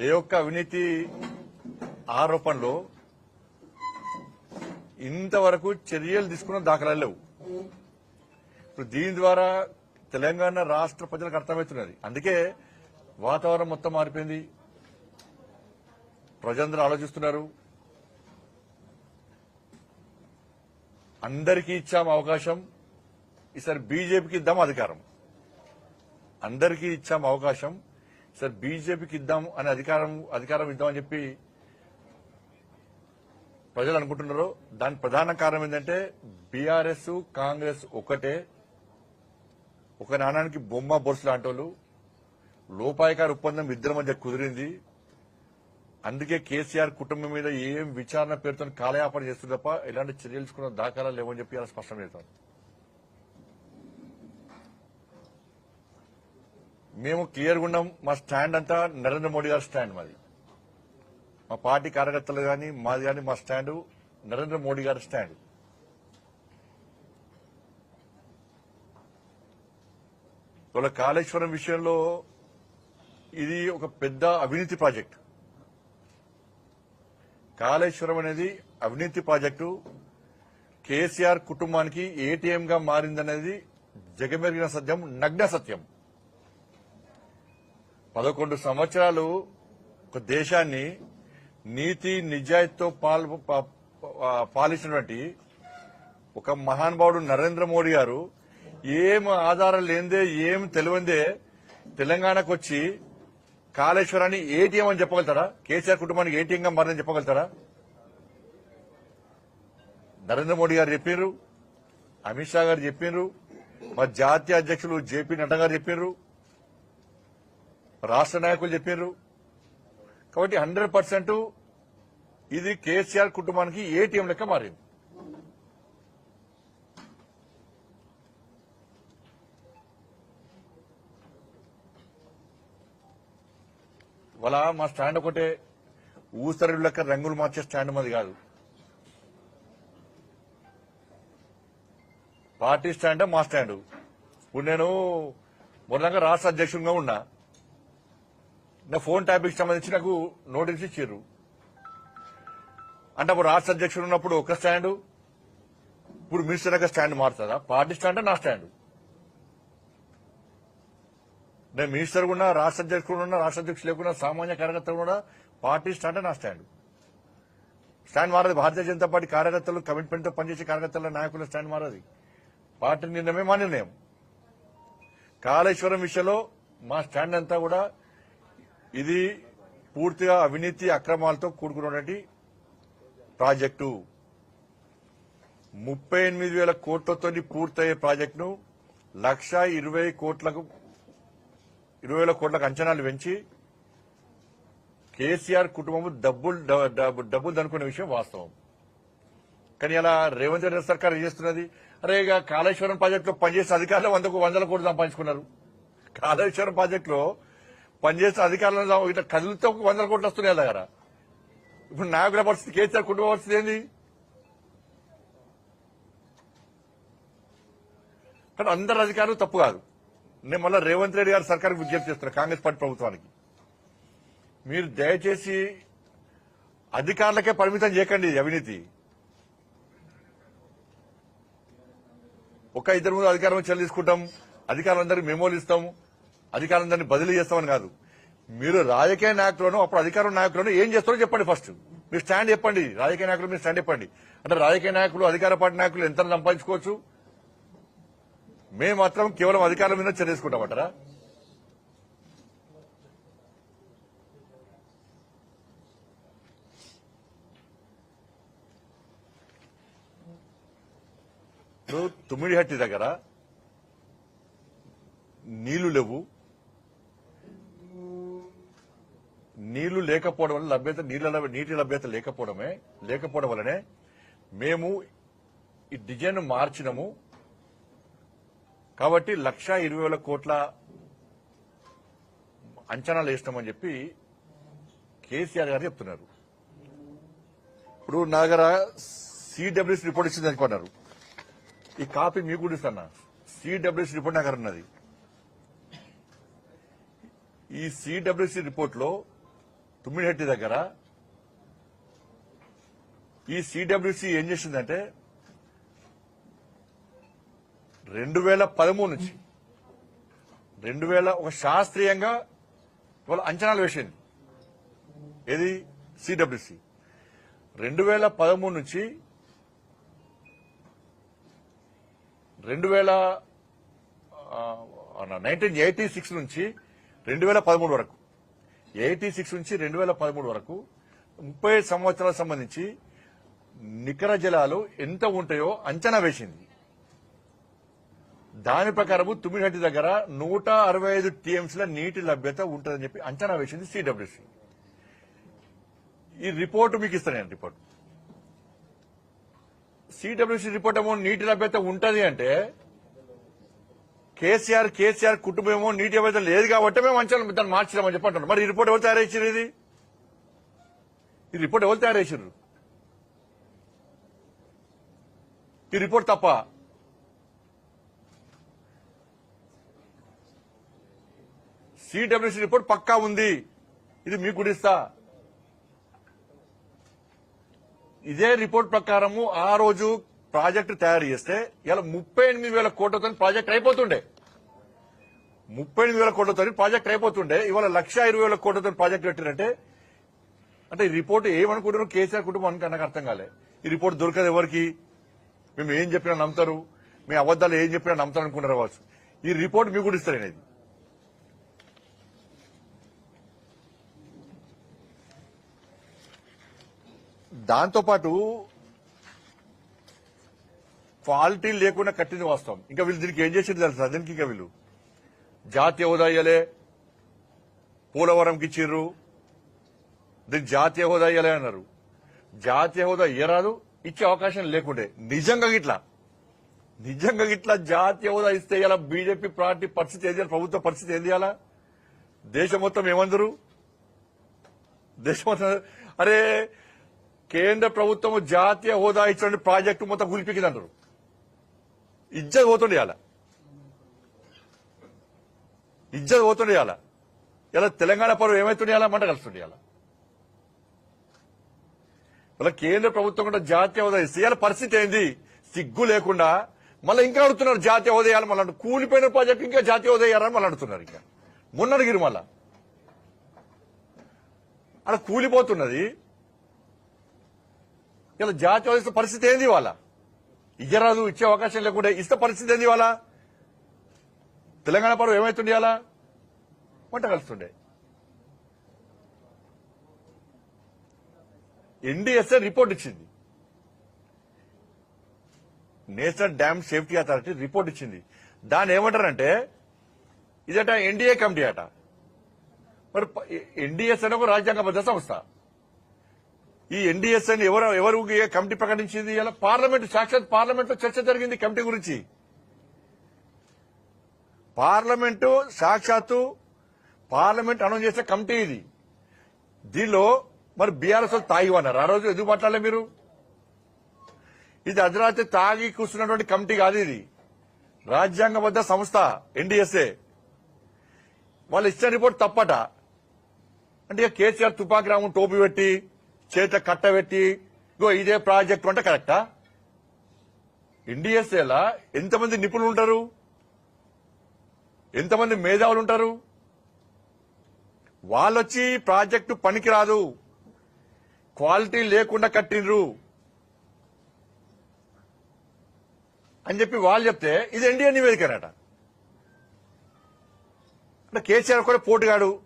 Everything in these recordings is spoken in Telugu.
ఏ ఒక్క అవినీతి ఆరోపణలో ఇంతవరకు చర్యలు తీసుకున్న దాఖలాలు లేవు. ఇప్పుడు దీని ద్వారా తెలంగాణ రాష్ట్ర ప్రజలకు అర్థమవుతున్నది. అందుకే వాతావరణం మొత్తం మారిపోయింది. ప్రజలందరూ ఆలోచిస్తున్నారు. అందరికీ ఇచ్చాం అవకాశం. ఈసారి బీజేపీకి ఇద్దాం అధికారం. అందరికీ ఇచ్చాం అవకాశం. సార్ బీజేపీకి ఇద్దాం అని అధికారం అధికారం ఇద్దామని చెప్పి ప్రజలు అనుకుంటున్నారు దాని ప్రధాన కారణం ఏంటంటే బీఆర్ఎస్ కాంగ్రెస్ ఒకటే. ఒక నాణానికి బొమ్మ బొరుసు లాంటి వాళ్ళు లోపాయకార ఒప్పందం ఇద్దరి మధ్య కుదిరింది. అందుకే కేసీఆర్ కుటుంబం మీద ఏం విచారణ పేరుతో కాలయాపన చేస్తుంది తప్ప ఎలాంటి చర్యలు తీసుకున్న దాఖలా లేవని చెప్పి అలా స్పష్టం చేస్తాను మేము క్లియర్గా ఉన్నాం మా స్టాండ్ అంతా నరేంద్ర మోడీ గారి స్టాండ్ మాది. మా పార్టీ కార్యకర్తలు కానీ మాది కానీ మా స్టాండ్ నరేంద్ర మోడీ గారి స్టాండ్ ఇవాళ కాళేశ్వరం విషయంలో ఇది ఒక పెద్ద అవినీతి ప్రాజెక్ట్. కాళేశ్వరం అనేది అవినీతి ప్రాజెక్టు. కేసీఆర్ కుటుంబానికి ఏటీఎం గా మారిందనేది జగమెరిగిన సత్యం నగ్న సత్యం. పదకొండు సంవత్సరాలు ఒక దేశాన్ని నీతి నిజాయితీతో పాల్ పాలించినటువంటి ఒక మహానుభావుడు నరేంద్ర మోడీ గారు ఏం ఆధారం లేనిదే ఏం తెలివందే తెలంగాణకు వచ్చి కాళేశ్వరాన్ని ఏటీఎం అని చెప్పగలుగుతారా? కేసీఆర్ కుటుంబానికి ఏటీఎంగా మారని చెప్పగలుగుతారా? నరేంద్ర మోడీ గారు చెప్పారు అమిత్ షా గారు చెప్పారు మా జాతీయ అధ్యక్షులు జేపీ నడ్డా గారు చెప్పారు రాష్ట్ర నాయకులు చెప్పారు కాబట్టి హండ్రెడ్ పర్సెంట్ ఇది కేసీఆర్ కుటుంబానికి ఏటీఎం లెక్క మారింది. వాళ్ళ మా స్టాండ్ ఒకటే ఊసరుడు లెక్క రంగులు మార్చే స్టాండ్ మాది కాదు. పార్టీ స్టాండ్ మా స్టాండ్. ఇప్పుడు నేను మొదలంగా రాష్ట్ర అధ్యక్షుడిగా ఉన్నా. నా ఫోన్ టాపిక్ సంబంధించి నాకు నోటీస్ ఇచ్చారు. అంటే అప్పుడు రాష్ట్ర అధ్యక్షుడు ఉన్నప్పుడు ఒక స్టాండ్ ఇప్పుడు మినిస్టర్ యొక్క స్టాండ్ మారుతుందా? పార్టీ స్టాండ్ నా స్టాండ్. నేను మినిస్టర్ కూడా రాష్ట్ర అధ్యక్షుడు ఉన్నా రాష్ట్ర అధ్యక్షుడు లేకున్నా సామాన్య కార్యకర్తలు కూడా పార్టీ స్టాండ్ నా స్టాండ్. స్టాండ్ మారదు. భారతీయ జనతా పార్టీ కార్యకర్తలు కమిట్మెంట్తో పనిచేసే కార్యకర్తల నాయకుల స్టాండ్ మారది. పార్టీ నిర్ణయమే మా నిర్ణయం. కాళేశ్వరం విషయంలో మా స్టాండ్ అంతా కూడా ఇది పూర్తిగా అవినీతి అక్రమాలతో కూడుకున్నటువంటి ప్రాజెక్టు. ముప్పై ఎనిమిది వేల కోట్లతో పూర్తయ్యే ప్రాజెక్టును లక్ష ఇరవై కోట్లకు ఇరవై వేల కోట్లకు అంచనాలు పెంచి కేసీఆర్ కుటుంబం డబ్బులు డబ్బులు దనుకునే విషయం వాస్తవం. కానీ అలా రేవంత్ రెడ్డి సర్కార్ ఏం చేస్తున్నది? అరే ఇక కాళేశ్వరం ప్రాజెక్టులో పనిచేసిన అధికారులు వందకు వందల కోట్లు సంపాదించుకున్నారు. కాళేశ్వరం ప్రాజెక్టులో పనిచేసిన అధికారులు ఇట్లా కదిలితే ఒక వందల కోట్లు వస్తున్నాయి దగ్గర ఇప్పుడు నాయకుల పరిస్థితి కేసీఆర్ కుటుంబ పరిస్థితి ఏంది? కానీ అందరు అధికారులు తప్పు కాదు. నేను మళ్ళీ రేవంత్ రెడ్డి గారు సర్కార్కి విజ్ఞప్తి చేస్తున్నా కాంగ్రెస్ పార్టీ ప్రభుత్వానికి. మీరు దయచేసి అధికారులకే పరిమితం చేయకండి అవినీతి. ఒక ఇద్దరు ముందు అధికారం చర్యలు తీసుకుంటాం. అధికారులందరికీ మెమోలు అధికారం దాన్ని బదిలీ చేస్తామని కాదు. మీరు రాజకీయ నాయకులను అప్పుడు అధికారం నాయకులను ఏం చేస్తారో చెప్పండి ఫస్ట్ మీరు స్టాండ్ చెప్పండి. రాజకీయ నాయకులు మీరు స్టాండ్ చెప్పండి. అంటే రాజకీయ నాయకులు అధికార పార్టీ నాయకులు ఎంత సంపాదించుకోవచ్చు? మేము మాత్రం కేవలం అధికారం మీద చర్యసుకుంటామంటారా ఇప్పుడు తుమ్మిడిహట్టి దగ్గర నీళ్ళు లేవు. నీళ్ళు లేకపోవడం వల్ల లభ్యత నీళ్ళ నీటి లభ్యత లేకపోవడమే లేకపోవడం వల్లనే మేము ఈ డిజైన్ మార్చినము. కాబట్టి లక్ష ఇరవై వేల కోట్ల అంచనాలు వేసినామని చెప్పి కేసీఆర్ గారు చెప్తున్నారు. ఇప్పుడు నా దగ్గర సిడబ్ల్యూసీ రిపోర్ట్ ఇచ్చింది అనుకున్నారు ఈ కాపీ మీకు కూడా ఇస్తాను? సిడబ్ల్యూసీ రిపోర్ట్ నాకు ఉన్నది. ఈ సిడబ్ల్యూసీ రిపోర్ట్లో తుమ్మిడిహట్టి దగ్గర ఈ సిడబ్ల్యూసి ఏం చేసిందంటే రెండు వేల పదమూడు నుంచి రెండు వేల ఒక శాస్త్రీయంగా వాళ్ళు అంచనాలు వేసింది. ఏది? సిడబ్ల్యూసి రెండు వేల పదమూడు నుంచి రెండు వేల నైన్టీన్ ఎయిటీ సిక్స్ నుంచి రెండు వేల పదమూడు వరకు. ఎయిటీ సిక్స్ నుంచి రెండు వేల పదమూడు వరకు ముప్పై సంవత్సరాలకు సంబంధించి నికర జలాలు ఎంత ఉంటాయో అంచనా వేసింది. దాని ప్రకారము తుమ్మిడిహట్టి దగ్గర నూట అరవై ఐదు టీఎంసీల నీటి లభ్యత ఉంటుందని చెప్పి అంచనా వేసింది సిడబ్ల్యూసి ఈ రిపోర్టు మీకు ఇస్తాను నేను రిపోర్ట్ సిడబ్ల్యూసి రిపోర్ట్ ఏమో నీటి లభ్యత ఉంటుంది అంటే కేసీఆర్ కేసీఆర్ కుటుంబం ఏమో నీటి లభ్యత లేదు కాబట్టి మేము అంచనా దాన్ని మార్చినామని చెప్పి మరి ఈ రిపోర్ట్ ఎవరు తయారు చేసారు ఇది? ఈ రిపోర్ట్ ఎవరు తయారు చేసారు ఈ రిపోర్ట్ తప్ప? సిడబ్ల్యూసీ రిపోర్ట్ పక్కా ఉంది. ఇది మీకు గుడిస్తా ఇదే రిపోర్ట్ ప్రకారము ఆ రోజు ప్రాజెక్టు తయారు చేస్తే ఇలా ముప్పై ఎనిమిది వేల కోట్లతో ప్రాజెక్ట్ అయిపోతుండే. ముప్పై ఎనిమిది వేల కోట్లతో ప్రాజెక్ట్ అయిపోతుండే. ఇవాళ లక్ష ఇరవై వేల కోట్లతో ప్రాజెక్ట్ పెట్టినంటే అంటే ఈ రిపోర్ట్ ఏమనుకుంటున్నారు? కేసీఆర్ కుటుంబానికి నాకు అర్థం కాలే. ఈ రిపోర్ట్ దొరకదు ఎవరికి? మేము ఏం చెప్పినా నమ్ముతారు. మీ అబద్దాలు ఏం చెప్పినా నమ్ముతారు అనుకుంటారు కావచ్చు. ఈ రిపోర్ట్ మీకు కూడా ఇస్తారు అనేది. దాంతోపాటు క్వాలిటీ లేకుండా కట్టింది వాస్తవం. ఇంకా వీళ్ళు దీనికి ఏం చేసింది తెలుసా? దీనికి ఇంకా వీళ్ళు జాతీయ హోదా ఇయ్యలే. పోలవరంకి ఇచ్చిర్రు. దీనికి జాతీయ హోదా ఇయ్యలే అన్నారు. జాతీయ హోదా ఇయ్యరాదు ఇచ్చే అవకాశం లేకుండే. నిజంగా గిట్లా? నిజంగా గిట్లా జాతీయ హోదా ఇస్తే ఇలా బీజేపీ పార్టీ పరిస్థితి ఏం చేయాలి? ప్రభుత్వ పరిస్థితి ఏం చేయాలా? దేశం మొత్తం ఏమందరు? దేశం మొత్తం అరే కేంద్ర ప్రభుత్వం జాతీయ హోదా ఇచ్చిన ప్రాజెక్టు మొత్తం గులిపికింది అంటారు ఇజ్జత్ పోతుండే ఇవాళ ఇజ్జత్ పోతుండే ఇలా తెలంగాణ పరువు ఏమైతుండే మంట కలుస్తుండే ఇలా కేంద్ర ప్రభుత్వం కూడా జాతీయ హోదా ఇస్తే పరిస్థితి ఏంది? సిగ్గు లేకుండా మళ్ళీ ఇంకా అడుగుతున్నారు జాతీయ హోదా మళ్ళీ కూలిపోయిన ప్రాజెక్టు ఇంకా జాతీయ హోదా మళ్ళీ అడుగుతున్నారు ఇంకా. మొన్నడిగిరి మళ్ళా. అలా కూలిపోతున్నది. ఇలా జాతీయ పరిస్థితి ఏంది వాళ్ళ ఇయ్యరాదు ఇచ్చే అవకాశం లేకుండా ఇస్తే పరిస్థితి ఏంది వాళ్ళ తెలంగాణ పర్వం ఏమైతుండే అలా? వంట కలుస్తుండే. ఎన్డీఎస్ఏ రిపోర్ట్ ఇచ్చింది. National dam safety authority report ఇచ్చింది. దాన్ని ఏమంటారంటే ఇదట ఎన్డీఏ కమిటీ అట. మరి ఎన్డీఎస్ అనే ఒక రాజ్యాంగబద్ధ సంస్థ. ఈ ఎన్డీఎస్ అని ఎవరు ఎవరు ఏ కమిటీ ప్రకటించింది? ఇలా పార్లమెంట్ సాక్షాత్ పార్లమెంట్లో చర్చ జరిగింది కమిటీ గురించి. పార్లమెంటు సాక్షాత్తు పార్లమెంట్ అనౌన్స్ చేసిన కమిటీ ఇది. దీనిలో మరి బీఆర్ఎస్ తాగి అన్నారు ఆ రోజు ఎందుకు మాట్లాడలే మీరు? ఇది అర్ధరాత్రి తాగి కూర్చున్నటువంటి కమిటీ కాదు ఇది. రాజ్యాంగబద్ధ సంస్థ ఎన్డీఎస్ఏ. వాళ్ళు ఇచ్చిన రిపోర్ట్ తప్పట. అంటే ఇక కేసీఆర్ తుపాకిరాము టోపీ పెట్టి చేత కట్ట పెట్టి ఇగో ఇదే ప్రాజెక్ట్ అంటే కరెక్టా? ఎన్డీఎస్ఏలా ఎంతమంది నిపుణులు ఉంటారు? ఎంతమంది మేధావులు ఉంటారు వాళ్ళొచ్చి ప్రాజెక్టు పనికిరాదు. క్వాలిటీ లేకుండా కట్టిండ్రు. అని చెప్పి వాళ్ళు చెప్తే ఇది ఎన్డీఏ నివేదికనట. అంటే కేసీఆర్ కూడా పోటుగాడు.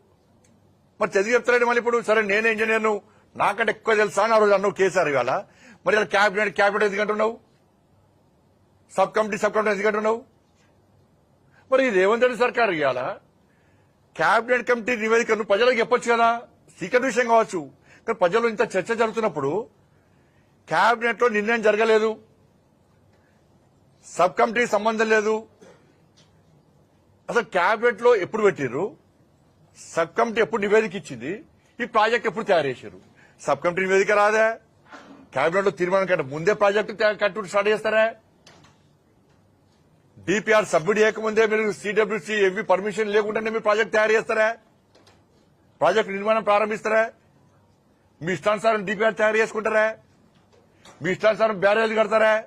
మరి చదివి చెప్తారండి మళ్ళీ ఇప్పుడు. సరే నేను ఇంజనీర్ను. నాకంటే ఎక్కువ తెలుసా అని ఆ రోజు అన్నావు కేసీఆర్ ఇవాళ. మరి ఇలా క్యాబినెట్ క్యాబినెట్ ఎందుకంటున్నావు? సబ్ కమిటీ సబ్ కమిటీ ఎందుకంటున్నావు? మరి ఇది రేవంత్ రెడ్డి సర్కార్ ఇవ్వాల కేబినెట్ కమిటీ నివేదికను ప్రజలకు చెప్పొచ్చు కదా? సీక్రెట్ విషయం కావచ్చు. కానీ ప్రజలు ఇంత చర్చ జరుగుతున్నప్పుడు కేబినెట్లో నిర్ణయం జరగలేదు. సబ్ కమిటీ సంబంధం లేదు. అసలు కేబినెట్లో ఎప్పుడు పెట్టిర్రు? సబ్ కమిటీ ఎప్పుడు నివేదిక ఇచ్చింది? ఈ ప్రాజెక్ట్ ఎప్పుడు తయారు చేశారు సబ్ కమిటీ నివేదిక రాదా? కేబినెట్లో తీర్మానం కంటే ముందే ప్రాజెక్టు కట్టు స్టార్ట్ చేస్తారా? డిపిఆర్ సబ్మిట్ చేయకముందే మీరు సిడబ్ల్యూసి ఎవి పర్మిషన్ లేకుండానే మీరు ప్రాజెక్ట్ తయారు చేస్తారా? ప్రాజెక్ట్ నిర్మాణం ప్రారంభిస్తారా? మీ ఇష్టానుసారం డిపిఆర్ తయారు చేసుకుంటారా? మీ ఇష్టానుసారం బ్యారేజ్ కడతారా?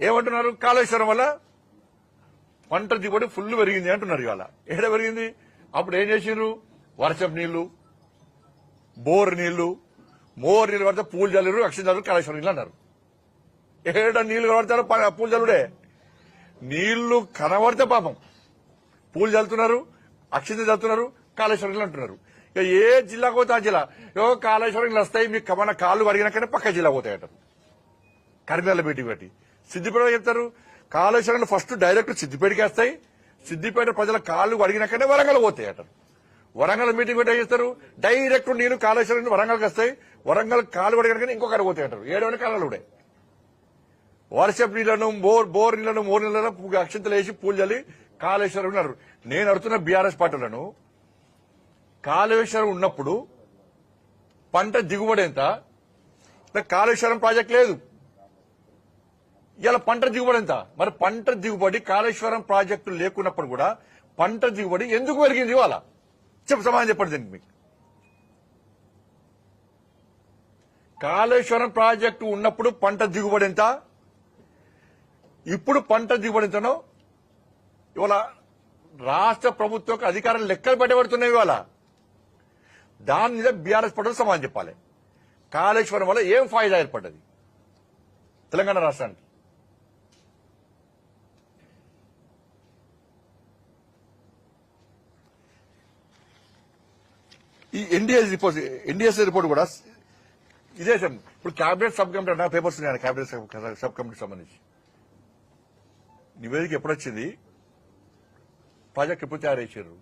ఏమంటున్నారు? కాళేశ్వరం వల్ల పంట దిగుబడి ఫుల్ పెరిగింది అంటున్నారు ఇవాళ. ఏడ పెరిగింది? అప్పుడు ఏం చేసిండ్రు? వర్షపు నీళ్ళు బోర్ నీళ్ళు మోర్ నీళ్ళు పడితే పూలు జల్లురు అక్షం జల్లురు కాళేశ్వరం నీళ్ళు అన్నారు ఏడ నీళ్ళు కనబడతారు ప- పూలు జల్లుడే. నీళ్ళు కనబడితే పాపం. పూలు చల్లుతున్నారు అక్షింత చల్లుతున్నారు కాళేశ్వరం నీళ్ళు అంటున్నారు ఇక ఏ జిల్లాకు పోతే ఆ జిల్లా? ఏవో కాళేశ్వరం నీళ్ళు వస్తాయి మీకు కమన్న కాళ్ళు అడిగినాకనే పక్క జిల్లా పోతాయట. కరీంనగర్ బీటి పెట్టి. సిద్దిపేట చెప్తారు? కాళేశ్వరం ఫస్ట్ డైరెక్ట్ సిద్దిపేటకి వస్తాయి. సిద్దిపేట ప్రజల కాళ్ళు అడిగినాకనే వరంగల్ పోతాయి అంటారు వరంగల్ మీటింగ్ పెట్టి చేస్తారు? డైరెక్ట్ నీళ్ళు కాళేశ్వరం నుండి వరంగల్కి వస్తాయి. వరంగల్ కాలు అడిగినాకనే ఇంకొకటి పోతాయి అంటారు. ఏడవని కాలాలు కూడా వర్షపు నీళ్ళను బోర్ బోర్ నీళ్ళను మోర్ నీళ్ళను అక్షంతలు వేసి పూలు చల్లి కాళేశ్వరం ఉన్నారు నేను అడుగుతున్న బీఆర్ఎస్ పార్టీలను కాళేశ్వరం ఉన్నప్పుడు పంట దిగుబడి ఎంత? కాళేశ్వరం ప్రాజెక్ట్ లేదు. ఇలా పంట దిగుబడి ఎంత? మరి పంట దిగుబడి కాళేశ్వరం ప్రాజెక్టు లేకున్నప్పుడు కూడా పంట దిగుబడి ఎందుకు పెరిగింది ఇవాళ? చెప్పు సమాధానం చెప్పండి దీనికి మీకు. కాళేశ్వరం ప్రాజెక్టు ఉన్నప్పుడు పంట దిగుబడి ఎంత? ఇప్పుడు పంట దిగుబడి ఎంతనో ఇవాళ రాష్ట్ర ప్రభుత్వం అధికారం లెక్కలు పెట్టబడుతున్నాయి ఇవాళ. దాని మీద బీఆర్ఎస్ పడ్డ సమాధానం చెప్పాలి. కాళేశ్వరం వల్ల ఏం ఫాయిదా ఏర్పడ్డది? తెలంగాణ రాష్ట్రానికి. ఈ ఎన్డీఏ రిపోర్ట్ ఎన్డీఎస్ రిపోర్ట్ కూడా ఇదే సార్ ఇప్పుడు క్యాబినెట్ సబ్ కమిటీ అన్న పేపర్స్ ఉన్నాయి క్యాబినెట్ సబ్- కమిటీ సంబంధించి. నివేదిక ఎప్పుడు వచ్చింది? ప్రాజెక్ట్ ఎప్పుడు తయారు చేశారు?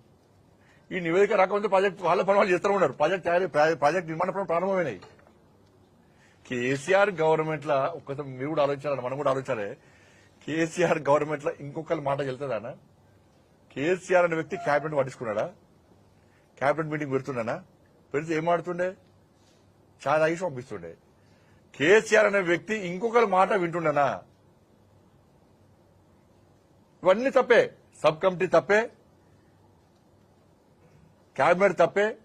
ఈ నివేదిక రాకముందు ప్రాజెక్ట్ వాళ్ళ పని వాళ్ళు చేస్తూ ఉన్నారు. ప్రాజెక్ట్ తయారు ప్రాజెక్ట్ నిర్మాణ పనులు ప్రారంభమైనాయి. కేసీఆర్ గవర్నమెంట్ లా ఒక్కసారి మీరు కూడా ఆలోచించాలని మనం కూడా ఆలోచించాలి. కేసీఆర్ గవర్నమెంట్లో ఇంకొకరి మాట వెళ్తుందానా కేసీఆర్ అనే వ్యక్తి క్యాబినెట్ పట్టించుకున్నాడా? క్యాబినెట్ మీటింగ్ పెడుతున్నానా పెడితే ఏం ఆడుతుండే? చాలా తాగి పంపిస్తుండే. కేసీఆర్ అనే వ్యక్తి ఇంకొకరి మాట వింటుండనా? ఇవన్నీ తప్పే. సబ్ కమిటీ తప్పే. క్యాబినెట్ తప్పే.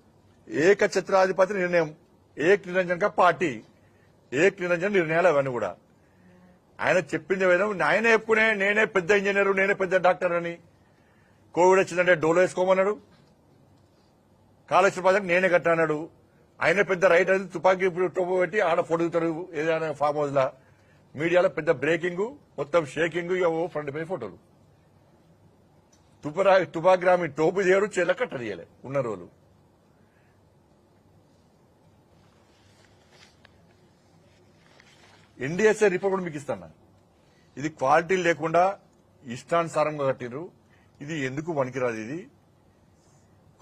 ఏక చిత్రాధిపతి నిర్ణయం. ఏక్ నిరంజన్ పార్టీ. ఏక్ నిరంజన్ నిర్ణయాలు అవన్నీ కూడా. ఆయన చెప్పింది విధంగా ఆయన చెప్పుకునే నేనే పెద్ద ఇంజనీర్ నేనే పెద్ద డాక్టర్ అని కోవిడ్ వచ్చిందంటే డోలో వేసుకోమన్నాడు. కాళేశ్వర ప్రాజెక్ట్ నేనే కట్టాడు ఆయన పెద్ద రైట్ అది తుపాకీ టోపు పెట్టి ఆడ పొడుగుతాడు. ఏదైనా ఫామ్ హౌస్ లా. మీడియాలో పెద్ద బ్రేకింగ్ మొత్తం షేకింగ్ ఫ్రంట్ పేజ్ ఫోటోలు. తుపరా తుపాగ్రామి టోపు చేయడు చెల్ల కట్ట చేయలే ఉన్న రోజులు. ఎన్డీఎస్ఏ రిపోర్ట్ కూడా మీకు ఇస్తాను ఇది క్వాలిటీ లేకుండా ఇష్టానుసారంగా కట్టిరు ఇది ఎందుకు పనికిరాదు ఇది?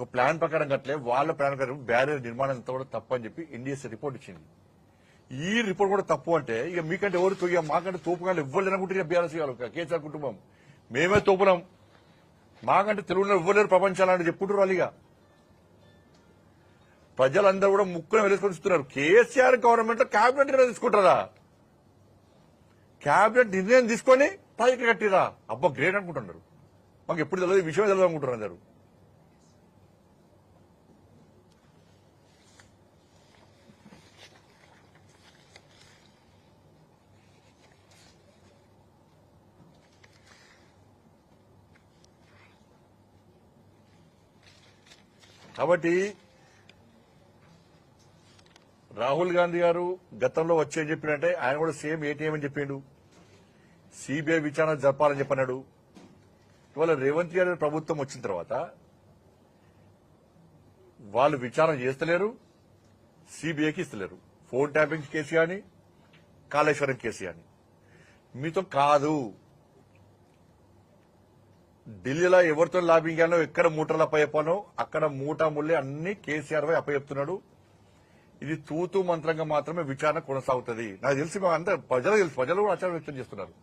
ఒక ప్లాన్ ప్రకారం కట్టలే వాళ్ళ ప్లాన్ ప్రకారం బ్యారియర్ నిర్మాణం అంతా కూడా తప్పు అని చెప్పి ఎన్డీఎస్ రిపోర్ట్ ఇచ్చింది. ఈ రిపోర్ట్ కూడా తప్పు అంటే ఇక మీకంటే ఎవరు తోగి మాకంటే తోపుగాలు ఇవ్వలేరు అనుకుంటున్నారు బీఆర్ఎస్ వాళ్ళు కేసీఆర్ కుటుంబం. మేమే తోపునాం మాకంటే తెలుగులో ఇవ్వలేరు ప్రపంచాలని చెప్పుకుంటారు వాళ్ళు ఇక. ప్రజలందరూ కూడా ముక్కున వెలుసుకొని చూస్తున్నారు. కేసీఆర్ గవర్నమెంట్లో క్యాబినెట్ నిర్ణయం తీసుకుంటారా? క్యాబినెట్ నిర్ణయం తీసుకొని పైకి కట్టిరా? అబ్బా గ్రేట్ అనుకుంటున్నారు. మాకు ఎప్పుడు తెలియదు విషయం తెలియదు అనుకుంటున్నారు అందరు. కాబట్టి రాహుల్ గాంధీ గారు గతంలో వచ్చే చెప్పినట్టే ఆయన కూడా సేమ్ ఏటీఎం అని చెప్పిండు. సిబిఐ విచారణ జరపాలని చెప్పన్నాడు. ఇవాళ రేవంత్ గారి ప్రభుత్వం వచ్చిన తర్వాత వాళ్ళు విచారణ చేస్తలేరు సిబిఐకి ఇస్తలేరు. ఫోన్ ట్యాపింగ్ కేసు కానీ కాళేశ్వరం కేసు కానీ. మీతో కాదు. ఢిల్లీలో ఎవరితో లాబింగ్ ఎక్కడ మూటలు అప్పచెప్పానో అక్కడ మూటా ముళ్ళే అన్ని కేసీఆర్ పై అప్పచెప్తున్నాడు. ఇది తూతు మంత్రంగా మాత్రమే విచారణ కొనసాగుతుంది. నాకు తెలిసి అంతా ప్రజలు తెలుసు. ప్రజలు కూడా ఆచారం వ్యక్తం చేస్తున్నారు.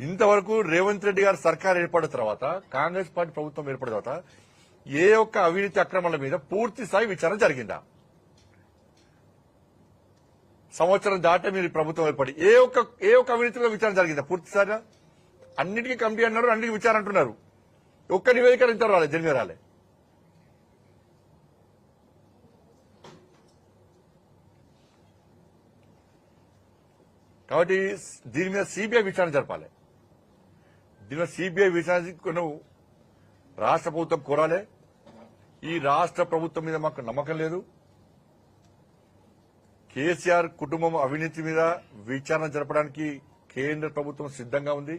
ఇంతవరకు రేవంత్ రెడ్డి గారు సర్కార్ ఏర్పడిన తర్వాత కాంగ్రెస్ పార్టీ ప్రభుత్వం ఏర్పడిన తర్వాత ఏ ఒక్క అవినీతి అక్రమాల మీద పూర్తి స్థాయి విచారణ జరిగిందా? సంవత్సరం దాటే మీరు ప్రభుత్వం ఏర్పడి ఏ ఒక్క ఏ ఒక్క అవినీతిలో విచారణ జరిగిందా? పూర్తిసారిగా అన్నిటికీ కమిటీ అన్నారు అన్నిటికీ విచారణ అంటున్నారు. ఒక్క నివేదిక ఇంత రాలే దీని రాలే. కాబట్టి దీని మీద సిబిఐ విచారణ జరపాలి. దీని మీద సిబిఐ విచారణ రాష్ట్ర ప్రభుత్వం కోరాలి. ఈ రాష్ట్ర ప్రభుత్వం మీద మాకు నమ్మకం లేదు. కేసీఆర్ కుటుంబం అవినీతి మీద విచారణ జరపడానికి కేంద్ర ప్రభుత్వం సిద్ధంగా ఉంది.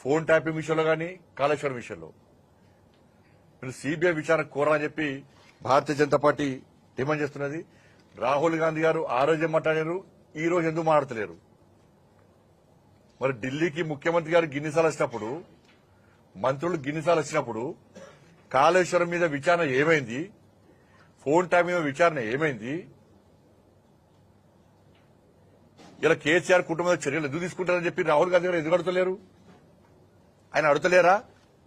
ఫోన్ ట్యాపింగ్ విషయంలో కానీ కాళేశ్వరం విషయంలో మీరు సిబిఐ విచారణ కోరాలని చెప్పి భారతీయ జనతా పార్టీ డిమాండ్ చేస్తున్నది. రాహుల్ గాంధీ గారు ఆ రోజే మాట్లాడారు ఈ రోజు ఎందుకు మాట్లాడలేరు మరి ఢిల్లీకి ముఖ్యమంత్రి గారు గిన్నిసాలు వచ్చినప్పుడు మంత్రులు గిన్నిసాలు వచ్చినప్పుడు కాళేశ్వరం మీద విచారణ ఏమైంది? ఫోన్ ట్యాప్ మీద విచారణ ఏమైంది? ఇలా కేసీఆర్ కుటుంబ చర్యలు ఎందుకు తీసుకుంటారని చెప్పి రాహుల్ గాంధీ గారు ఎదుగడతలేరు ఆయన అడుగుతలేరా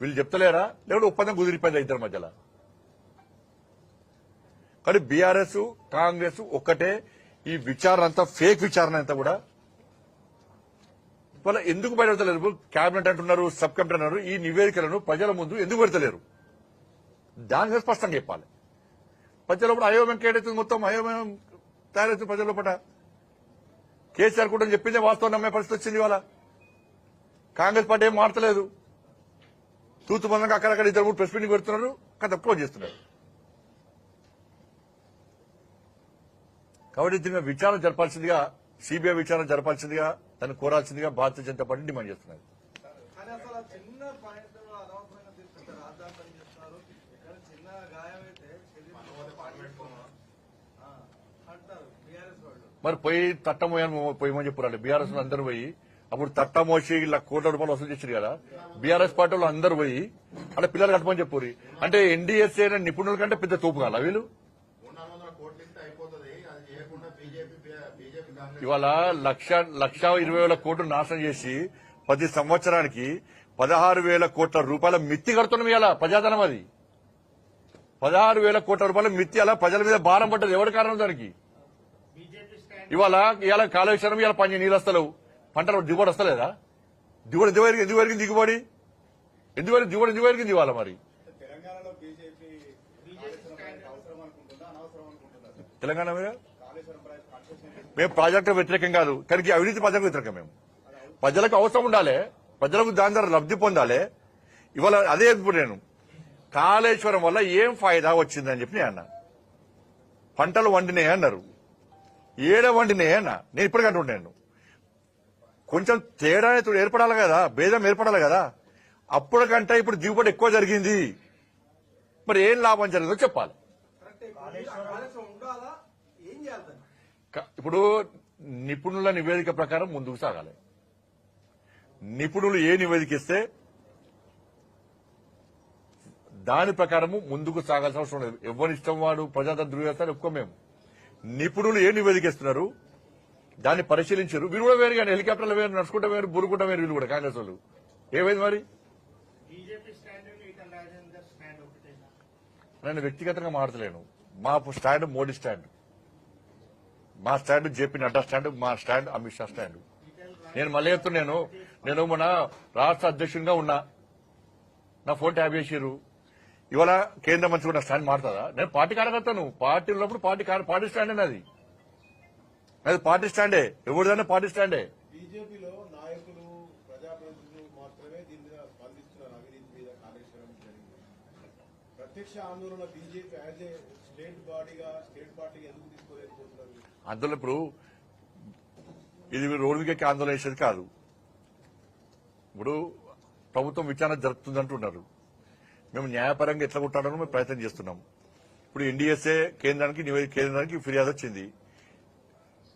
వీళ్ళు చెప్తలేరా? లేకుంటే ఒప్పందం కుదిరిపోయింది ఇద్దరి మధ్యలో. కానీ బీఆర్ఎస్ కాంగ్రెస్ ఒక్కటే ఈ విచారణ అంతా ఫేక్ విచారణ అంతా కూడా వాళ్ళ ఎందుకు బయటపడతలేరు కేబినెట్ అంటున్నారు సబ్ కమిటీ అన్నారు ఈ నివేదికలను ప్రజల ముందు ఎందుకు పెడతలేరు? దానికి స్పష్టంగా చెప్పాలి. ప్రజల అయోమయం కేడైతుంది మొత్తం అయోమయం తయారవుతుంది ప్రజల లోపల. కేసీఆర్ కూడా చెప్పిందే వాస్తవం నమ్మే పరిస్థితి వచ్చింది ఇవాళ. కాంగ్రెస్ పార్టీ ఏం మారతలేదు మందంగా అక్కడక్కడ ఇద్దరు మూడు ప్రెస్ మీటింగ్ పెడుతున్నారు. కథ క్లోజ్ చేస్తున్నారు. కాబట్టి దీని విచారణ జరపాల్సిందిగా సిబిఐ విచారణ జరపాల్సిందిగా దాన్ని కోరాల్సిందిగా భారతీయ జనతా పార్టీ డిమాండ్ చేస్తున్నారు. మరి పోయి తట్టమోయని పోయమని చెప్పారు బీఆర్ఎస్ అందరూ పోయి అప్పుడు తట్టమోసి ఇలా కోట్ల రూపాయలు వసూలు చేశారు కదా. బీఆర్ఎస్ పార్టీ వాళ్ళు అందరూ పోయి అంటే పిల్లలు కట్టమని చెప్పారు. అంటే ఎన్డీఎస్ఏ నిపుణుల కంటే పెద్ద తోపు కాల వీళ్ళు? ఇవాళ లక్ష లక్ష ఇరవై వేల కోట్లు నాశనం చేసి పది సంవత్సరానికి పదహారు వేల కోట్ల రూపాయల మిత్తి కడుతున్నాం ఇవాళ ప్రజాధనం అది. పదహారు వేల కోట్ల రూపాయల మిత్తి అలా ప్రజల మీద భారం పడ్డది. ఎవరి కారణం దానికి? ఇవాళ ఇవాళ కాళేశ్వరం ఇవాళ పని నీళ్ళు వస్తలేవు. పంటలు దిగుబడి వస్తలేదా? దిగుబడి ఎందుకు ఎందుకు పెరిగింది దిగుబడి ఎందుకు దిగుబడి ఎందుకు పెరిగింది ఇవాళ మరి? తెలంగాణ మేము ప్రాజెక్టు వ్యతిరేకం కాదు. కానీ అవినీతి ప్రజలకు వ్యతిరేకం మేము. ప్రజలకు అవసరం ఉండాలి. ప్రజలకు దాని ద్వారా లబ్ధి పొందాలి. ఇవాళ అదే ఇప్పుడు నేను. కాళేశ్వరం వల్ల ఏం ఫాయిదా వచ్చిందని చెప్పి నేను అన్నా. పంటలు వండినాయి అన్నారు. ఏడ వండినాయి అన్న. నేను ఇప్పటికీ అంటుంటాను కొంచెం తేడా ఇప్పుడు ఏర్పడాలి కదా భేదం ఏర్పడాలి కదా. అప్పటికంటే ఇప్పుడు దిగుబడి ఎక్కువ జరిగింది. మరి ఏం లాభం జరిగిందో చెప్పాలి. ఇప్పుడు నిపుణుల నివేదిక ప్రకారం ముందుకు సాగాలి. నిపుణులు ఏ నివేదిక ఇస్తే దాని ప్రకారము ముందుకు సాగాల్సిన అవసరం లేదు. ఎవరిష్టం వాడు ప్రజాతంత్ర ధృవీకరణ ఒప్పుకో మేము. నిపుణులు ఏ నివేదిక ఇస్తున్నారు? దాన్ని పరిశీలించారు. వీరు కూడా వేరు కానీ హెలికాప్టర్లు వేరు నడుచుకుంటా వేరు బురుకుంటా వేరు వీళ్ళు కూడా. కాంగ్రెస్ వాళ్ళు ఏమైంది మరి? నేను వ్యక్తిగతంగా మాట్లాడలేను. మా స్టాండ్ మోడీ స్టాండ్. మా స్టాండ్ జేపీ నడ్డా స్టాండ్ మా స్టాండ్ అమిత్ షా స్టాండ్. నేను మళ్ళీ చెప్తున్నాను నేను మన రాష్ట్ర అధ్యక్షునిగా ఉన్నా. నా ఫోన్ ట్యాప్ చేసిర్రు. ఇవాళ కేంద్ర మంత్రి కూడా స్టాండ్ మారుతుందా నేను పార్టీ కార్యకర్తను. పార్టీ ఉన్నప్పుడు పార్టీ పార్టీ స్టాండ్ అది. అది పార్టీ స్టాండే. ఎవరిదైనా పార్టీ స్టాండే. బీజేపీలో నాయకులు ప్రజాప్రతినిధులు మాత్రమే దీని మీద స్పందిస్తున్నారు అవినీతి మీద కాళేశ్వరం జరిగింది. ప్రత్యక్ష ఆందోళన బీజేపీ యాజ్ ఏ స్టేట్ బాడీగా స్టేట్ పార్టీగా ఎందుకు తీసుకోలేకపోతున్నారు? అందులో ఇప్పుడు ఇది రోడ్డు మీదకి ఆందోళన చేసేది కాదు. ఇప్పుడు ప్రభుత్వం విచారణ జరుపుతుందంటున్నారు. మేము న్యాయపరంగా ఎట్లా కొట్టాలని మేము ప్రయత్నం చేస్తున్నాం. ఇప్పుడు ఎన్డీఎస్ఏ కేంద్రానికి నివేదిక కేంద్రానికి ఫిర్యాదు వచ్చింది.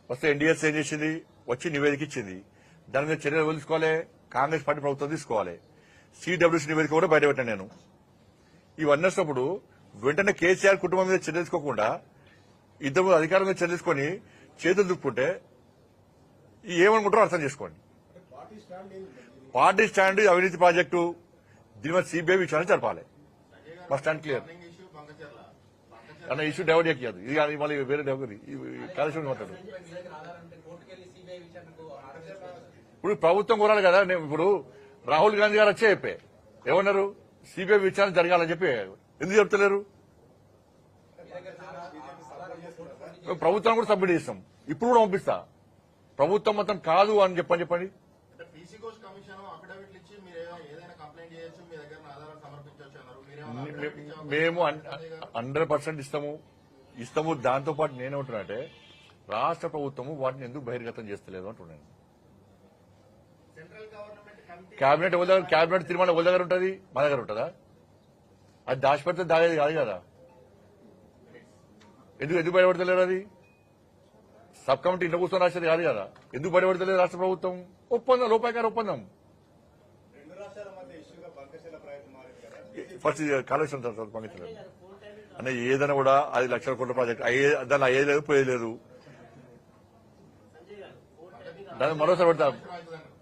వస్తే ఎన్డీఎస్ ఏం చేసింది? వచ్చి నివేదిక ఇచ్చింది. దాని మీద చర్యలు తీసుకోవాలి? కాంగ్రెస్ పార్టీ ప్రభుత్వం తీసుకోవాలి. సిడబ్ల్యూసీ నివేదిక కూడా బయటపెట్టాను నేను. ఇవన్నీ వచ్చినప్పుడు వెంటనే కేసీఆర్ కుటుంబం మీద చర్య తీసుకోకుండా ఇద్దరు అధికారం మీద చర్య తీసుకొని చేతులు దుక్కుంటే ఏమనుకుంటారో అర్థం చేసుకోండి. పార్టీ స్టాండ్ అవినీతి ప్రాజెక్టు దీని మీద సిబిఐ విచారణ జరపాలి. మా స్టాండ్ క్లియర్. అన్న ఇష్యూ డెవలప్ చేయదు. ఇది కానీ మళ్ళీ వేరే డెవలప్ కాళేశ్వరం మాట్లాడు ఇప్పుడు ప్రభుత్వం కోరాలి కదా నేను ఇప్పుడు రాహుల్ గాంధీ గారు వచ్చే చెప్పే. ఏమన్నారు? సిబిఐ విచారణ జరగాలని చెప్పి ఎందుకు చెప్తలేరు? ప్రభుత్వం కూడా సబ్మిట్ చేస్తాం. ఇప్పుడు కూడా పంపిస్తా. ప్రభుత్వం మొత్తం కాదు అని చెప్పని చెప్పండి. మేము హండ్రెడ్ పర్సెంట్ ఇస్తాము. ఇస్తాము దాంతో పాటు నేనేమంటున్నానంటే రాష్ట్ర ప్రభుత్వము వాటిని ఎందుకు బహిర్గతం చేస్తలేదు అంటున్నాను కేబినెట్ ఎవరి దగ్గర కేబినెట్ తీర్మానం ఎవరి దగ్గర ఉంటుంది? మా దగ్గర ఉంటుందా? అది దాచిపెడితే దాగేది కాదు కదా. ఎందుకు ఎందుకు బయటపడతలేరు అది? సబ్ కమిటీ ఇంట్లో కూర్చొని రాసేది కాదు కదా. ఎందుకు బయటపడతలేదు రాష్ట్ర ప్రభుత్వం? ఒప్పందం లోపాయకార ఒప్పందం రెండు రాష్ట్రాల మధ్య ఇష్యూగా బంకశల ప్రయత్నం మారింది కదా ఫస్ట్ తర్వాత పంపించలేదు. అంటే ఏదైనా కూడా ఐదు లక్షల కోట్ల ప్రాజెక్ట్ అయ్యే దాన్ని అయ్యేది లేదు పోయేది లేదు. దాన్ని మరోసారి పెడతా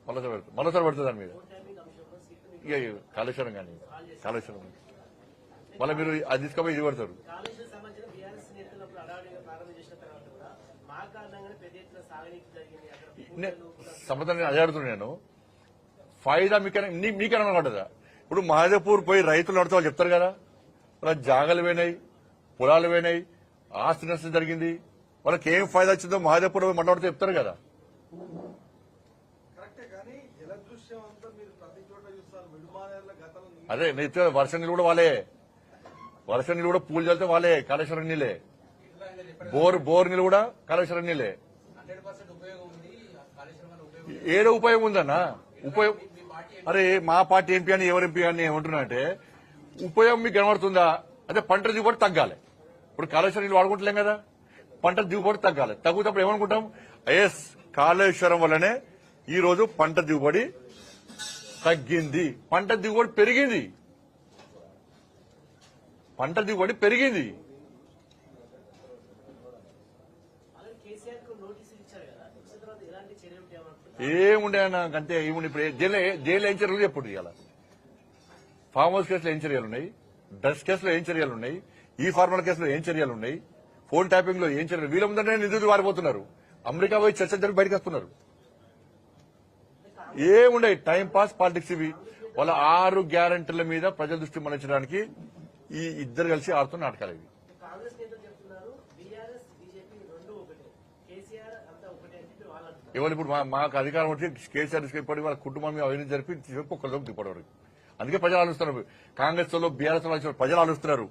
మరోసారి పెడతా మరోసారి పెడతా దాని మీద. ఇక కాళేశ్వరం కానీ కాళేశ్వరం మళ్ళీ మీరు అది తీసుకపోయి ఇది పెడతారు. నేను అదే అడుగుతున్నాను నేను. ఫాయిదా మీకైనా మీకైనా పడ్డదా ఇప్పుడు మహాదేపూర్ పోయి రైతులు నడితే వాళ్ళు చెప్తారు కదా వాళ్ళ జాగలు పోయినాయి పొలాలు పోయినాయి ఆస్తి నష్టం జరిగింది వాళ్ళకి ఏం ఫాయిదా వచ్చిందో మహాదేపూర్ పోయి మాట్లాడితే చెప్తారు కదా. అదే నేను వర్షం నీళ్ళు కూడా వాళ్ళే. వర్షం నీళ్ళు కూడా పూలు చల్లితే వాళ్ళే కాళేశ్వరం నీళ్ళే. బోర్ బోర్ నీళ్ళు కూడా కాళేశ్వరం నీళ్ళే. ఏదో ఉపయోగం ఉందన్నా? ఉపయోగం అరే మా పార్టీ ఎంపీ అని ఎవరు ఎంపీ అని ఏమంటున్నా అంటే ఉపయోగం మీకు కనబడుతుందా? అదే పంట దిగుబడి తగ్గాలి. ఇప్పుడు కాళేశ్వరం నీళ్ళు వాడుకుంటలేం కదా. పంట దిగుబడి తగ్గాలి. తగ్గుతప్పుడు ఏమనుకుంటాం? ఎస్ కాళేశ్వరం వల్లనే ఈ రోజు పంట దిగుబడి తగ్గింది. పంట దిగుబడి పెరిగింది. పంట దిగుబడి పెరిగింది అలాగే కేసీఆర్కు నోటీసులు ఇచ్చారు కదా ఇచ్చిన తర్వాత ఎలాంటి చర్య ఉంటాయనుకుంటున్నారు ఏముండే నాకు అంతే ఏముండే? ఇప్పుడు ఏ- జైల్లో ఏం చర్యలు ఎప్పుడు ఇవాళ ఫామ్ హౌస్ కేసులో ఏం చర్యలు ఉన్నాయి? డ్రగ్స్ కేసులో ఏం చర్యలు ఉన్నాయి? ఈ ఫార్మల్ కేసులో ఏం చర్యలు ఉన్నాయి? ఫోన్ ట్యాపింగ్లో ఏం చర్యలు? వీళ్ళ ముందంటే నిధులు వారిపోతున్నారు. అమెరికా పోయి చర్చ జరిగి బయటకు వస్తున్నారు. ఏముండే? టైం పాస్ పాలిటిక్స్ ఇవి. వాళ్ళ ఆరు గ్యారంటీల మీద ప్రజల దృష్టి మళ్ళించడానికి ఈ ఇద్దరు కలిసి ఆడుతున్న నాటకాలు ఇవి కాంగ్రెస్ నేతలు చెప్తున్నారు బీఆర్ఎస్ బీజేపీ రెండు ఒకటే కేసీఆర్ అంతా ఒకటే అని వాళ్ళు ఎవరు ఇప్పుడు మాకు అధికారం వచ్చి కేసీఆర్ ఇప్పటి వాళ్ళ కుటుంబం మీద అవినీతి జరిపి చెప్పి ఒక్కరిలోకి దిప్పడవరు అందుకే ప్రజలు ఆలోచిస్తున్నారు. కాంగ్రెస్లో బీఆర్ఎస్లో ప్రజలు ఆలోచిస్తున్నారు.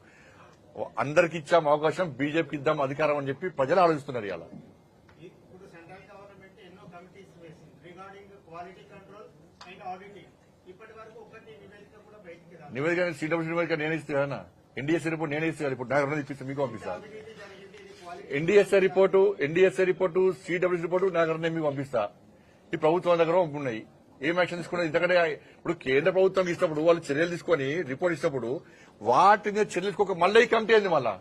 అందరికి ఇచ్చాం అవకాశం బీజేపీకి ఇద్దాం అధికారం అని చెప్పి ప్రజలు ఆలోచిస్తున్నారు ఇలా నివేదిక సిడబ్ల్యూ నివేదిక నేనే ఇస్తే కదా ఎన్డీఎస్ఏ రిపోర్ట్ నేనే ఇస్తే కదా ఇప్పుడు నాకు రెండు ఇప్పిస్తే మీకు పంపిస్తా అవినీతి జరిగింది ఇది quality NDSA report NDSA report CW report నాకు రెండు మీకు పంపిస్తా. ఈ ప్రభుత్వం దగ్గర ఉన్నాయి ఏం యాక్షన్ తీసుకున్నది? ఇంతకంటే ఇప్పుడు కేంద్ర ప్రభుత్వం ఇచ్చినప్పుడు వాళ్ళు చర్యలు తీసుకొని రిపోర్ట్ ఇచ్చినప్పుడు వాటి మీద చర్యలు తీసుకోక మళ్ళీ ఈ కమిటీ అయింది మళ్ళా.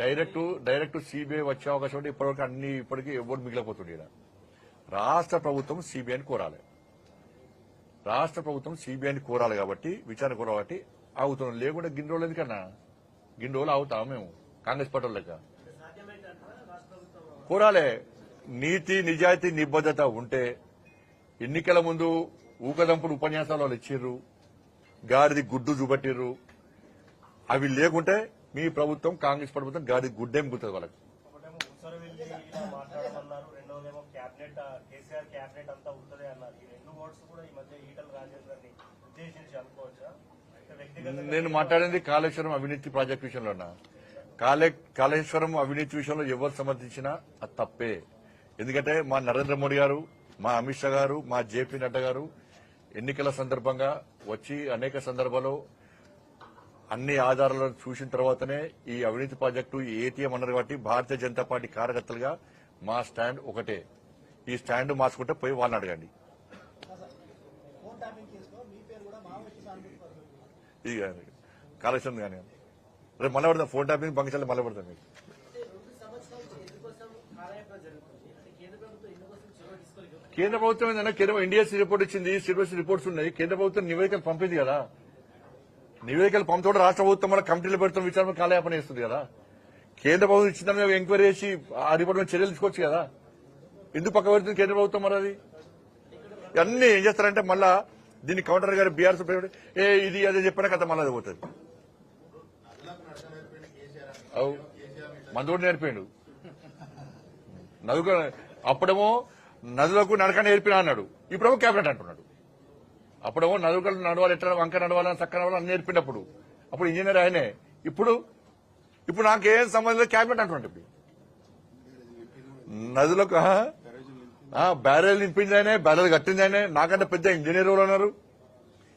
డైరెక్ట్ డైరెక్ట్ సిబిఐ వచ్చే అవకాశం ఉంటే ఇప్పటివరకు అన్ని ఇప్పటికీ ఎవరు మిగిలిపోతుంది ఈడ? రాష్ట్ర ప్రభుత్వం సిబిఐని కోరాలి. రాష్ట్ర ప్రభుత్వం సిబిఐని కోరాలి కాబట్టి విచారణ కోరాలి కాబట్టి ఆగుతున్నాం. లేకుండా గిన్ని రోజులు ఎందుకన్నా? గిన్ని రోజులు ఆగుతాం మేము కాంగ్రెస్ పార్టీ లెక్క. కోరాలే. నీతి నిజాయితీ నిబద్ధత ఉంటే ఎన్నికల ముందు ఊకదంపుడు ఉపన్యాసాలు వాళ్ళు ఇచ్చిర్రు గాడిది గుడ్డు చూపెట్టిర్రు. అవి లేకుంటే మీ ప్రభుత్వం కాంగ్రెస్ ప్రభుత్వం గాడిది గుడ్డేం గుర్తుంది వాళ్ళకి. కేసీఆర్ క్యాబినెట్ అంతా ఉంటుంది అన్నారు ఈ రెండు ఓట్స్ కూడా ఈ మధ్య ఈటల రాజేందర్ని ఉద్దేశించి అనుకోవచ్చా? నేను మాట్లాడింది కాళేశ్వరం అవినీతి ప్రాజెక్ట్ విషయంలోనా కాళే కాళేశ్వరం అవినీతి విషయంలో ఎవరు సమర్థించినా అది తప్పే. ఎందుకంటే మా నరేంద్ర మోడీ గారు మా అమిత్ షా గారు మా జేపీ నడ్డా గారు ఎన్నికల సందర్భంగా వచ్చి అనేక సందర్భాల్లో అన్ని ఆధారాలను చూసిన తర్వాతనే ఈ అవినీతి ప్రాజెక్టు ఏటీఎం అన్నారు కాబట్టి భారతీయ జనతా పార్టీ కార్యకర్తలుగా మా స్టాండ్ ఒకటే. ఈ స్టాండ్ మార్చుకుంటే పోయి వాళ్ళని అడగండి. ఇది కానీ కాళేశ్వరం కానీ రేపు మళ్ళీ పడతాం ఫోన్ ట్యాపింగ్ బంకిచాలి మళ్ళీ మీకు. కేంద్ర ప్రభుత్వం ఎందుకోసం కేంద్ర ఏంటంటే కేంద్ర ఇండియస్ రిపోర్ట్ ఇచ్చింది సిబిఎస్ రిపోర్ట్స్ ఉన్నాయి. కేంద్ర ప్రభుత్వం నివేదికలు పంపింది కదా. నివేదికలు పంపుతూ రాష్ట్ర ప్రభుత్వం మన కమిటీలు పెడతాం విచారణ కాలయాపన చేస్తుంది కదా. కేంద్ర ప్రభుత్వం ఇచ్చిందని ఎంక్వైరీ చేసి ఆ రిపోర్ట్ మీద చర్యలు తీసుకోవచ్చు కదా. ఎందుకు పక్క పెడుతుంది కేంద్ర ప్రభుత్వం మరి అది? ఇవన్నీ ఏం చేస్తారంటే మళ్ళా దీన్ని కౌంటర్ గారు బీఆర్ఎస్ ఏ ఇది అదే చెప్పిన కథ మళ్ళీ పోతుంది. నదులకు నడక నేర్పిండి. మందోడు నేర్పాడు నదుకు అప్పుడేమో నదులకు నడక నేర్పినా అన్నాడు. ఇప్పుడేమో క్యాబినెట్ అంటున్నాడు. అప్పుడేమో నదులకు నడవాలి ఎట్లా వంక నడవాలని చక్క నడవాలని నేర్పినప్పుడు. అప్పుడు ఇంజనీర్ ఆయనే ఇప్పుడు ఇప్పుడు నాకేం సంబంధం లేదు క్యాబినెట్ అంటున్నాడు ఇప్పుడు. నదులకు బ్యారెల్ నింపింది ఆయనే బ్యారెల్ కట్టింది నాకంటే పెద్ద ఇంజనీర్ ఉన్నారు?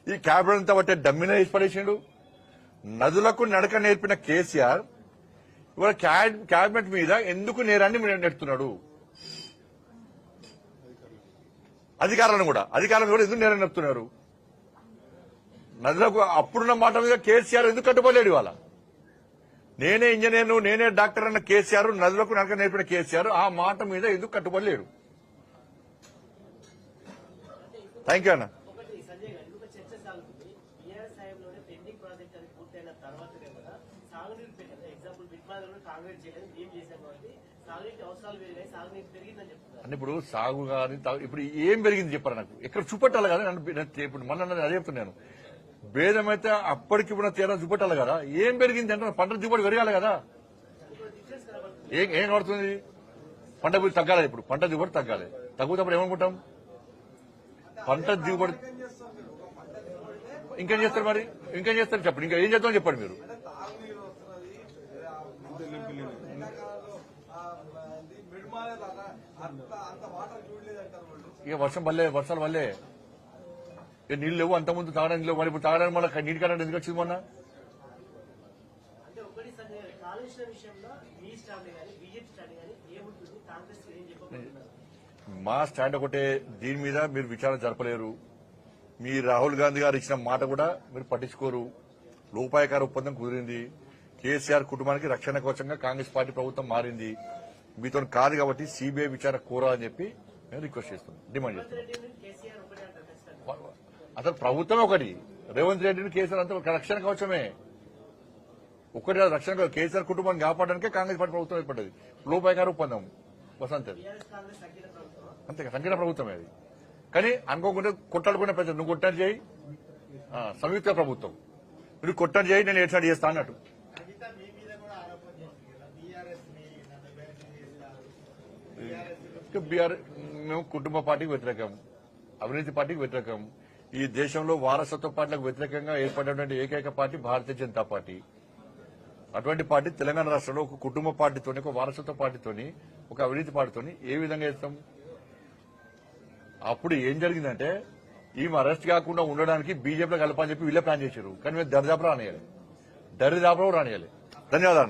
ఈ క్యాబినెట్ అంతా బట్టే డమ్మినే పడేసిండు నదులకు నడక నేర్పిన కేసీఆర్ ఇవాళ క్యాబ్- క్యాబినెట్ మీద ఎందుకు నేరాన్ని మీరు నెడుతున్నాడు? అధికారులను కూడా అధికారులను కూడా ఎందుకు నేరం నెడుతున్నారు? నదులకు అప్పుడున్న మాట మీద కేసీఆర్ ఎందుకు కట్టుకోలేడు ఇవాళ? నేనే ఇంజనీర్ను నేనే డాక్టర్ అన్న కేసీఆర్ నదులకు నడక నేర్పిన కేసీఆర్ ఆ మాట మీద ఎందుకు కట్టుకోలేడు థ్యాంక్ యూ అన్న. అని ఇప్పుడు సాగు కానీ ఇప్పుడు ఏం పెరిగింది చెప్పారు నాకు? ఇక్కడ చూపెట్టాలి కదా ఇప్పుడు మన అదే చెప్తున్నాను భేదం అయితే అప్పటికి ఇప్పుడు తేడా చూపెట్టాలి కదా ఏం పెరిగింది అంటే పంట దిగుబడి పెరగాలి కదా. ఏం ఏం కడుతుంది పంట తగ్గాలి ఇప్పుడు పంట దిగుబడి తగ్గాలి. తగ్గుతప్పుడు ఏమనుకుంటాం? పంట దిగుబడి ఇంకేం చేస్తారు మరి? ఇంకేం చేస్తారు చెప్పండి. ఇంకా ఏం చేద్దామని చెప్పండి మీరు? ఇక వర్షం వల్లే వర్షాలు వల్లే నీళ్ళు లేవు అంత ముందు తాగడానికి లేవు. మరి ఇప్పుడు తాగడానికి మళ్ళీ నీటి కరెంట్ ఎందుకు వచ్చింది మొన్న అంటే ఒకటి సంజయ్ గారు కాలుష్యం విషయంలో మీ స్టాండ్ కానీ బీజేపీ స్టాండ్ కానీ ఏముంటుంది కాంగ్రెస్ ఏం చెప్పబోతున్నారు మా స్టాండ్ ఒకటే దీని మీద మీరు విచారణ జరపలేరు. మీ రాహుల్ గాంధీ గారు ఇచ్చిన మాట కూడా మీరు పట్టించుకోరు. లోపాయకార ఒప్పందం కుదిరింది. కేసీఆర్ కుటుంబానికి రక్షణ కోసంగా కాంగ్రెస్ పార్టీ ప్రభుత్వం మారింది. మీతో కాదు కాబట్టి సిబిఐ విచారణ కోరాలని చెప్పి మేము రిక్వెస్ట్ చేస్తున్నాను. డిమాండ్ చేస్తున్నాను. అసలు ప్రభుత్వం ఒకటి. రేవంత్ రెడ్డిని కేసీఆర్ అంతా ఒక రక్షణ కోసమే. ఒకటి రక్షణ కేసీఆర్ కుటుంబాన్ని కాపాడడానికే కాంగ్రెస్ పార్టీ ప్రభుత్వం ఏర్పడ్డది. లోపాయకార ఒప్పందం. వసంత. అంతే కాంగ్రెస్ ప్రభుత్వం అంతే సంకీర్ణ అది. కానీ అనుకోకుండా కొట్టాడుకునే ప్రజలు నువ్వు కొట్టాడు చేయి. సంయుక్త ప్రభుత్వం. నువ్వు కొట్టాడు చేయి నేను ఏడ్చాడు చేస్తా అన్నట్టు. బీఆర్ మేము కుటుంబ పార్టీకి వ్యతిరేకం అవినీతి పార్టీకి వ్యతిరేకం. ఈ దేశంలో వారసత్వ పార్టీలకు వ్యతిరేకంగా ఏర్పడినటువంటి ఏకైక పార్టీ భారతీయ జనతా పార్టీ. అటువంటి పార్టీ తెలంగాణ రాష్ట్రంలో ఒక కుటుంబ పార్టీతోని ఒక వారసత్వ పార్టీతోని ఒక అవినీతి పార్టీతోని ఏ విధంగా చేస్తాం? అప్పుడు ఏం జరిగిందంటే ఈమె అరెస్ట్ కాకుండా ఉండడానికి బీజేపీలో కలపని చెప్పి వీళ్ళే ప్లాన్ చేశారు. కానీ మేము దరిదాపులో రానియాలి దరిదాపులో రానియాలి ధన్యవాదాలు